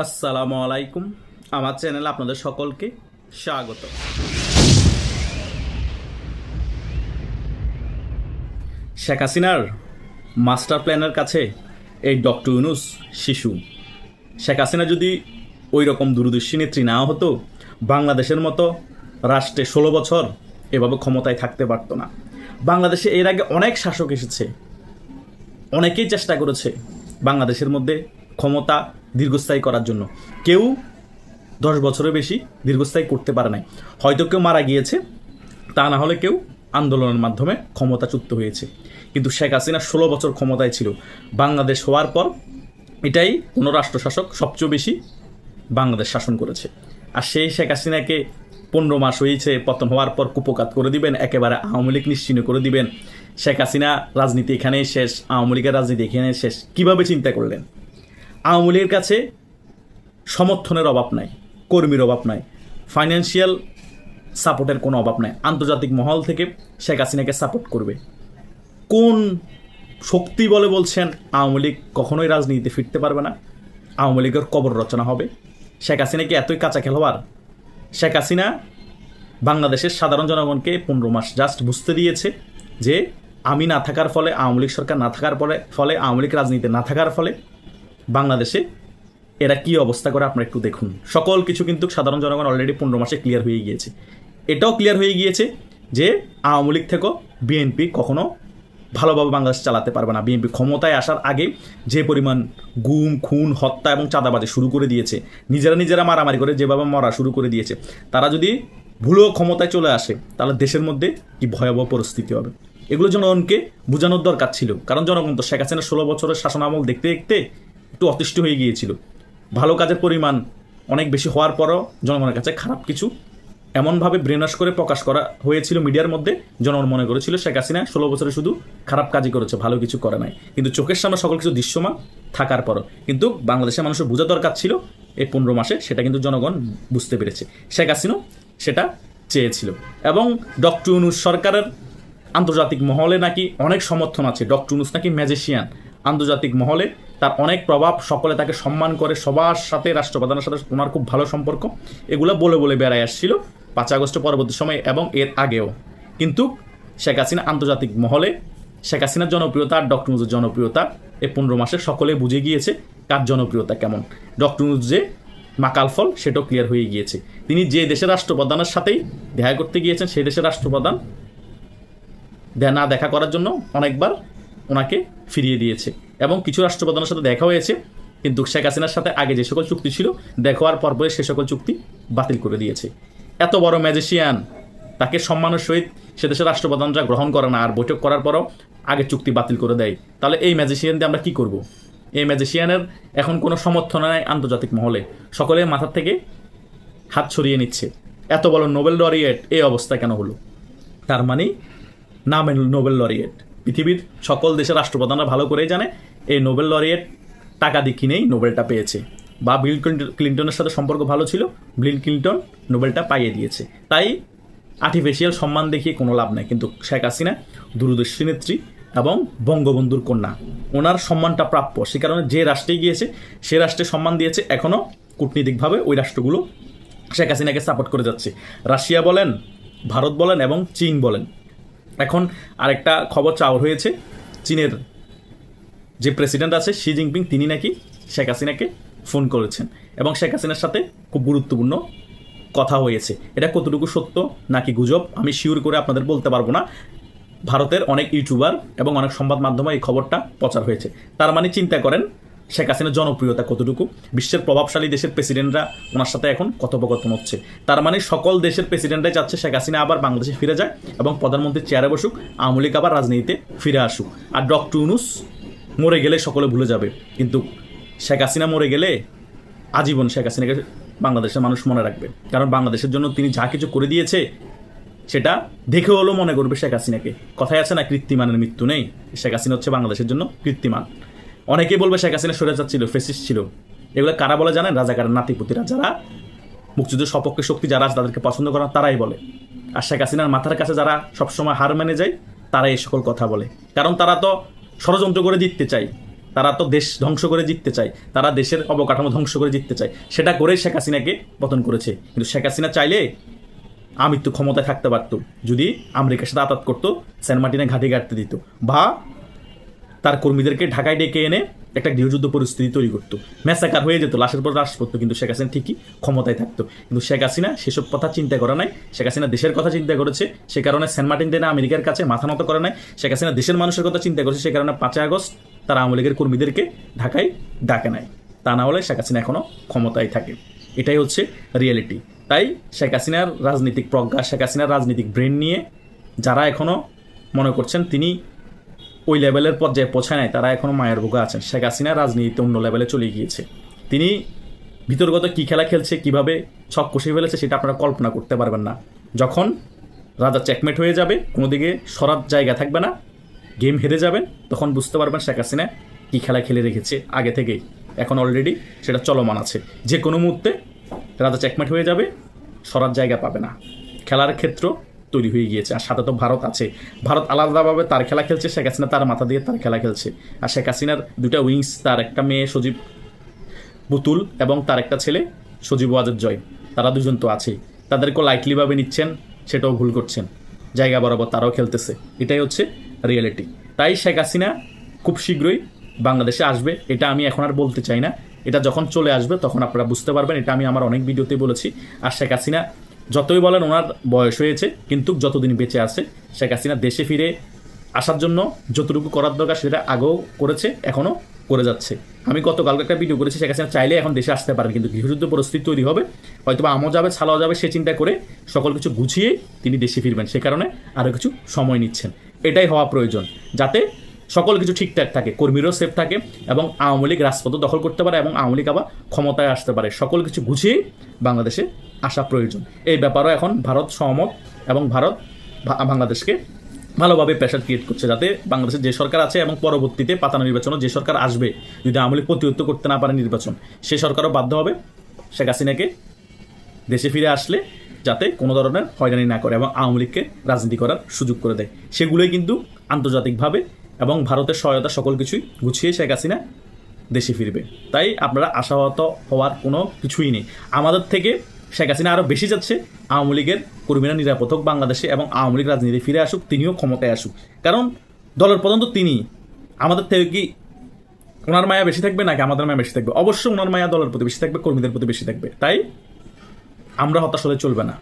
আসসালামু আলাইকুম। আমার চ্যানেলে আপনাদের সকলকে স্বাগত। শেখ হাসিনার মাস্টার প্ল্যানের কাছে এই ডক্টর ইউনুস শিশু। শেখ হাসিনা যদি ওই রকম দূরদর্শী নেত্রী না হতো, বাংলাদেশের মতো রাষ্ট্রে ষোলো বছর এভাবে ক্ষমতায় থাকতে পারতো না। বাংলাদেশে এর আগে অনেক শাসক এসেছে, অনেকেই চেষ্টা করেছে বাংলাদেশের মধ্যে ক্ষমতা দীর্ঘস্থায়ী করার জন্য। কেউ দশ বছরের বেশি দীর্ঘস্থায়ী করতে পারে নাই। হয়তো কেউ মারা গিয়েছে, তা না হলে কেউ আন্দোলনের মাধ্যমে ক্ষমতাচ্যুত হয়েছে। কিন্তু শেখ হাসিনা ষোলো বছর ক্ষমতায় ছিল। বাংলাদেশ হওয়ার পর এটাই কোনো রাষ্ট্রশাসক সবচেয়ে বেশি বাংলাদেশ শাসন করেছে। আর সেই শেখ হাসিনাকে পনেরো মাস হয়েছে, পতন হওয়ার পর কুপকাত করে দিবেন, একেবারে আওয়ামী লীগ নিশ্চিহ্ন করে দিবেন। শেখ হাসিনা রাজনীতি এখানেই শেষ, আওয়ামী লীগের রাজনীতি এখানেই শেষ। কীভাবে চিন্তা করলেন? আওয়ামী লীগের কাছে সমর্থনের অভাব নাই, কর্মীর অভাব নাই ফাইন্যান্সিয়াল সাপোর্টের কোনো অভাব নাই। আন্তর্জাতিক মহল থেকে শেখ হাসিনাকে সাপোর্ট করবে। কোন শক্তি বলে বলছেন আওয়ামী লীগ কখনোই রাজনীতিতে ফিরতে পারবে না। আওয়ামী লীগের কবর রচনা হবে। শেখ হাসিনা কি এতই কাঁচা খেলোয়াড়? শেখ হাসিনা বাংলাদেশের সাধারণ জনগণকে পনেরো মাস জাস্ট বুঝতে দিয়েছে যে, আমি না থাকার ফলে আওয়ামী লীগ সরকার না থাকার ফলে ফলে আওয়ামী লীগ রাজনীতিতে না থাকার ফলে বাংলাদেশে এরা কি অবস্থা করে আপনারা একটু দেখুন। সকল কিছু কিন্তু সাধারণ জনগণ অলরেডি পনেরো মাসে ক্লিয়ার হয়ে গিয়েছে। এটাও ক্লিয়ার হয়ে গিয়েছে যে আওয়ামী লীগ থেকেও বিএনপি কখনো ভালোভাবে বাংলাদেশ চালাতে পারবে না। বিএনপি ক্ষমতায় আসার আগে যে পরিমাণ গুম, খুন, হত্যা এবং চাঁদাবাজি শুরু করে দিয়েছে, নিজেরা নিজেরা মারামারি করে যেভাবে মরা শুরু করে দিয়েছে, তারা যদি ভুলেও ক্ষমতায় চলে আসে, তাহলে দেশের মধ্যে কি ভয়াবহ পরিস্থিতি হবে? এগুলো জনগণকে বোঝানোর দরকার ছিল। কারণ জনগণ তো শেখ হাসিনা ষোলো বছরের শাসনামল দেখতে দেখতে একটু অতিষ্ঠ হয়ে গিয়েছিল। ভালো কাজের পরিমাণ অনেক বেশি হওয়ার পরও জনগণের কাছে খারাপ কিছু এমনভাবে ব্রেনাস করে প্রকাশ করা হয়েছিল মিডিয়ার মধ্যে। জনগণ মনে করেছিল, শেখ হাসিনা ষোলো বছরে শুধু খারাপ কাজই করেছে, ভালো কিছু করে নাই। কিন্তু চোখের সামনে সকল কিছু দৃশ্যমান থাকার পরও। কিন্তু বাংলাদেশের মানুষের বোঝা দরকার ছিল এই পনেরো মাসে, সেটা কিন্তু জনগণ বুঝতে পেরেছে। শেখ হাসিনাও সেটা চেয়েছিল। এবং ডক্টর ইউনুস সরকারের আন্তর্জাতিক মহলে নাকি অনেক সমর্থন আছে। ডক্টর ইউনুস নাকি ম্যাজিশিয়ান। আন্তর্জাতিক মহলে তার অনেক প্রভাব সকলে তাকে সম্মান করে, সবার সাথে, রাষ্ট্রপ্রধানের সাথে ওনার খুব ভালো সম্পর্ক। এগুলো বলে বলে বেড়ায় আসছিল পাঁচ আগস্ট পরবর্তী সময়ে এবং এর আগেও। কিন্তু শেখ হাসিনা আন্তর্জাতিক মহলে, শেখ হাসিনার জনপ্রিয়তা আর ডক্টর ইউনুসের জনপ্রিয়তা এই পনেরো মাসে সকলে বুঝে গিয়েছে কার জনপ্রিয়তা কেমন। ডক্টর ইউনুস যে মাকাল ফল, সেটাও ক্লিয়ার হয়ে গিয়েছে। তিনি যে দেশের রাষ্ট্রপ্রধানের সাথেই দেখা করতে গিয়েছেন, সেই দেশের রাষ্ট্রপ্রধান না দেখা করার জন্য অনেকবার ওনাকে ফিরিয়ে দিয়েছে। এবং কিছু রাষ্ট্রপ্রধানের সাথে দেখা হয়েছে, কিন্তু শেখ হাসিনার সাথে আগে যে সকল চুক্তি ছিল দেখা হওয়ার পরপরে সে সকল চুক্তি বাতিল করে দিয়েছে। এত বড় ম্যাজিশিয়ান তাকে সম্মানের সহিত সে দেশের রাষ্ট্রপ্রধানরা গ্রহণ করে না, আর বৈঠক করার পরও আগে চুক্তি বাতিল করে দেয়। তাহলে এই ম্যাজিশিয়ান দিয়ে আমরা কী করব? এই ম্যাজিশিয়ানের এখন কোনো সমর্থন নাই আন্তর্জাতিক মহলে। সকলে মাথার থেকে হাত ছড়িয়ে নিচ্ছে। এত বড় নোবেল লরিয়েট এই অবস্থা কেন হলো? তার মানে নাম নোবেল লরিয়েট পৃথিবীর সকল দেশের রাষ্ট্রপ্রধানরা ভালো করেই জানে, এই নোবেল লরিয়েট টাকা দিয়ে কিনেই নোবেলটা পেয়েছে। বা বিল ক্লিন্টন- ক্লিন্টনের সাথে সম্পর্ক ভালো ছিল, বিল ক্লিন্টন নোবেলটা পাইয়ে দিয়েছে। তাই আর্টিফিশিয়াল সম্মান দেখিয়ে কোনো লাভ নেই। কিন্তু শেখ হাসিনা, দূরদর্শী নেত্রী এবং বঙ্গবন্ধুর কন্যা, ওনার সম্মানটা প্রাপ্য। সে কারণে যে রাষ্ট্রে গিয়েছে, সে রাষ্ট্রে সম্মান দিয়েছে এখনও কূটনীতিকভাবে ওই রাষ্ট্রগুলো শেখ হাসিনাকে সাপোর্ট করে যাচ্ছে। রাশিয়া বলেন, ভারত বলেন এবং চীন বলেন। এখন আরেকটা খবর চাওয়ার হয়েছে। চীনের যে প্রেসিডেন্ট আছে শি জিনপিং তিনি নাকি শেখ হাসিনাকে ফোন করেছেন এবং শেখ হাসিনার সাথে খুব গুরুত্বপূর্ণ কথা হয়েছে। এটা কতটুকু সত্য নাকি গুজব, আমি শিওর করে আপনাদের বলতে পারব না। ভারতের অনেক ইউটিউবার এবং অনেক সংবাদ মাধ্যমে এই খবরটা প্রচার হয়েছে। তার মানে চিন্তা করেন শেখ হাসিনার জনপ্রিয়তা কতটুকু? বিশ্বের প্রভাবশালী দেশের প্রেসিডেন্টরা ওনার সাথে এখন কথোপকথন হচ্ছে। তার মানে সকল দেশের প্রেসিডেন্টরাই চাচ্ছে শেখ হাসিনা আবার বাংলাদেশে ফিরে যায় এবং প্রধানমন্ত্রীর চেয়ারে বসুক, আওয়ামী লীগ আবার রাজনীতিতে ফিরে আসুক। আর ডক্টর ইউনুস মরে গেলে সকলে ভুলে যাবে। কিন্তু শেখ হাসিনা মরে গেলে আজীবন শেখ হাসিনাকে বাংলাদেশের মানুষ মনে রাখবে। কারণ বাংলাদেশের জন্য তিনি যা কিছু করে দিয়েছে, সেটা দেখে হলেও মনে করবে শেখ হাসিনাকে। কথায় আছে না কৃত্রিমানের মৃত্যু নেই। শেখ হাসিনা হচ্ছে বাংলাদেশের জন্য কৃত্রিমান অনেকেই বলবে শেখ হাসিনা সরে যাচ্ছিল ফেসিস ছিল। এগুলো কারা বলে জানেন? রাজাকারের নাতিপুতিরা, যারা মুক্তিযুদ্ধের সপক্ষে শক্তি যারা আছে তাদেরকে পছন্দ করেন তারাই বলে। আর শেখ হাসিনার মাথার কাছে যারা সবসময় হার মেনে যায়, তারাই এই সকল কথা বলে। কারণ তারা তো ষড়যন্ত্র করে জিততে চায়। তারা তো দেশ ধ্বংস করে জিততে চায়। তারা দেশের অবকাঠামো ধ্বংস করে জিততে চায়। সেটা করেই শেখ হাসিনাকে পতন করেছে। কিন্তু শেখ হাসিনা চাইলে আমৃত্যু ক্ষমতায় থাকতে পারতো। যদি আমেরিকার সাথে আতাত করতো, সেন্ট মার্টিনে ঘাঁটি গাড়তে দিত। বা তার কর্মীদেরকে ঢাকায় ডেকে এনে একটা গৃহযুদ্ধ পরিস্থিতি তৈরি করতো। ম্যাসাকার হয়ে যেত, লাশের পর লাশ করতো কিন্তু শেখ হাসিনা ঠিকই ক্ষমতায় থাকতো। কিন্তু শেখ হাসিনা সেসব কথা চিন্তা করে নাই, শেখ হাসিনা দেশের কথা চিন্তা করেছে, সে কারণে সেন্ট মার্টিন দেনা আমেরিকার কাছে মাথা নত করে নাই, শেখ হাসিনা দেশের মানুষের কথা চিন্তা করেছে, সে কারণে পাঁচই আগস্ট তারা আওয়ামী লীগের কর্মীদেরকে ঢাকায় ডাকে নাই। তা না হলে শেখ হাসিনা এখনও ক্ষমতায় থাকে। এটাই হচ্ছে রিয়েলিটি। তাই শেখ হাসিনার রাজনৈতিক প্রজ্ঞা, শেখ হাসিনার রাজনৈতিক ব্রেন নিয়ে যারা এখনও মনে করছেন, তিনি ওই লেভেলের পর্যায়ে পৌঁছায় নাই, তারা এখনও মায়ের বুকে আছেন। শেখ হাসিনা রাজনীতিতে অন্য লেভেলে চলে গিয়েছে। তিনি ভিতরগত কী খেলা খেলছে, কীভাবে ছক কষে ফেলেছে সেটা আপনারা কল্পনা করতে পারবেন না। যখন রাজা চেকমেট হয়ে যাবে কোনো দিকে সরার জায়গা থাকবে না গেম হেরে যাবেন, তখন বুঝতে পারবেন শেখ হাসিনা কী খেলা খেলে রেখেছে আগে থেকেই। এখন অলরেডি সেটা চলমান আছে। যে কোনো মুহূর্তে রাজা চেকমেট হয়ে যাবে, সরার জায়গা পাবে না। খেলার ক্ষেত্র তৈরি হয়ে গিয়েছে, আর সাথে তো ভারত আছে। ভারত আলাদাভাবে তার খেলা খেলছে, শেখ হাসিনা তার মাথা দিয়ে তার খেলা খেলছে। আর শেখ হাসিনার দুটা উইংস, তার একটা মেয়ে সজীব বুতুল এবং তার একটা ছেলে সজীব ওয়াজের জয়। তারা দুজন তো আছেই তাদেরকেও লাইটলিভাবে নিচ্ছেন, সেটাও ভুল করছেন। জায়গা বরাবর তারাও খেলতেছে। এটাই হচ্ছে রিয়েলিটি তাই শেখ হাসিনা খুব শীঘ্রই বাংলাদেশে আসবে, এটা আমি এখন আর বলতে চাই না। এটা যখন চলে আসবে, তখন আপনারা বুঝতে পারবেন, এটা আমি আমার অনেক ভিডিওতে বলেছি। আর শেখ হাসিনা যতই বলেন ওনার বয়স হয়েছে, কিন্তু যতদিন বেঁচে আছে, শেখ হাসিনা দেশে ফিরে আসার জন্য যতটুকু করার দরকার সেটা আগেও করেছে এখনও করে যাচ্ছে। আমি গতকালকে একটা ভিডিও করেছি, শেখ হাসিনা চাইলে এখন দেশে আসতে পারেন, কিন্তু গৃহযুদ্ধ পরিস্থিতি তৈরি হবে হয়তো আমও যাবে, ছালাও যাবে, সে চিন্তা করে সকল কিছু গুছিয়ে তিনি দেশে ফিরবেন। সে কারণে আরও কিছু সময় নিচ্ছেন। এটাই হওয়া প্রয়োজন, যাতে সকল কিছু ঠিকঠাক থাকে, কর্মীরও সেফ থাকে এবং আওয়ামী লীগ রাজপথ দখল করতে পারে এবং আওয়ামী লীগ আবার ক্ষমতায় আসতে পারে। সকল কিছু গুছিয়ে বাংলাদেশে আসা প্রয়োজন। এই ব্যাপারও এখন ভারত সহমত এবং ভারত বাংলাদেশকে ভালোভাবে প্রেশার ক্রিয়েট করছে যাতে বাংলাদেশে যে সরকার আছে এবং পরবর্তীতে পাতানো নির্বাচনও যে সরকার আসবে, যদি আওয়ামী প্রতিহত করতে না পারে নির্বাচন, সে সরকারও বাধ্য হবে শেখ হাসিনাকে দেশে ফিরে আসলে যাতে কোনো ধরনের হয়রানি না করে এবং আওয়ামী লীগকে রাজনীতি করার সুযোগ করে দেয়। সেগুলোই কিন্তু আন্তর্জাতিকভাবে এবং ভারতের সহায়তা সকল কিছুই গুছিয়ে শেখ হাসিনা দেশে ফিরবে। তাই আপনারা আশাহত হওয়ার কোনো কিছুই নেই। আমাদের থেকে শেখ হাসিনা আরও বেশি যাচ্ছে। আওয়ামী লীগের কর্মীরা নিরাপদ হোক বাংলাদেশে এবং আওয়ামী লীগ রাজনীতি ফিরে আসুক, তিনিও ক্ষমতায় আসুক। কারণ দলের প্রধান তো তিনি। আমাদের থেকে কি ওনার মায়া বেশি থাকবে নাকি আমাদের মায়া বেশি থাকবে? অবশ্যই ওনার মায়া দলের প্রতি বেশি থাকবে, কর্মীদের প্রতি বেশি থাকবে। তাই আমরা হতাশ হলে চলবে না।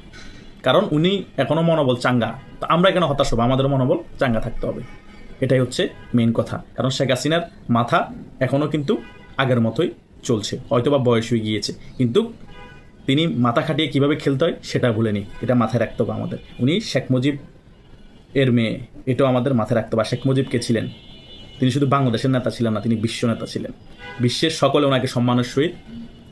কারণ উনি এখনও মনোবল চাঙ্গা। তো আমরা কেন হতাশ হব? আমাদের মনোবল চাঙ্গা থাকতে হবে। এটাই হচ্ছে মেন কথা। কারণ শেখ হাসিনার মাথা এখনও কিন্তু আগের মতোই চলছে। হয়তো বা বয়স হয়ে গিয়েছে। কিন্তু তিনি মাথা খাটিয়ে কীভাবে খেলতে হয় সেটা ভুলেনি এটা মাথায় রাখতে হবে আমাদের। উনি শেখ মুজিব এর মেয়ে। এটাও আমাদের মাথায় রাখতে হবে। শেখ মুজিব কে ছিলেন? তিনি শুধু বাংলাদেশের নেতা ছিলেন না, তিনি বিশ্ব নেতা ছিলেন। বিশ্বের সকলে ওনাকে সম্মানের সহিত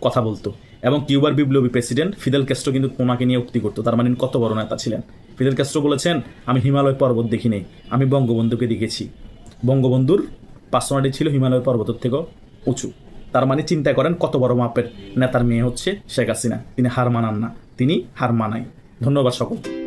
কথা বলতো। এবং কিউবার বিপ্লবী প্রেসিডেন্ট ফিদেল ক্যাস্ট্রো কিন্তু ওনাকে নিয়ে উক্তি করতো। তার মানে কত বড় নেতা ছিলেন। ফিদেল ক্যাস্ট্রো বলেছেন, আমি হিমালয় পর্বত দেখি নেই। আমি বঙ্গবন্ধুকে দেখেছি। বঙ্গবন্ধুর পার্সোনালিটি ছিল হিমালয় পর্বতের থেকেও উঁচু। তার মানে চিন্তা করেন কত বড় মাপের নেতার মেয়ে হচ্ছে শেখ হাসিনা। তিনি হার মানান না। তিনি হার মানায়। ধন্যবাদ সকল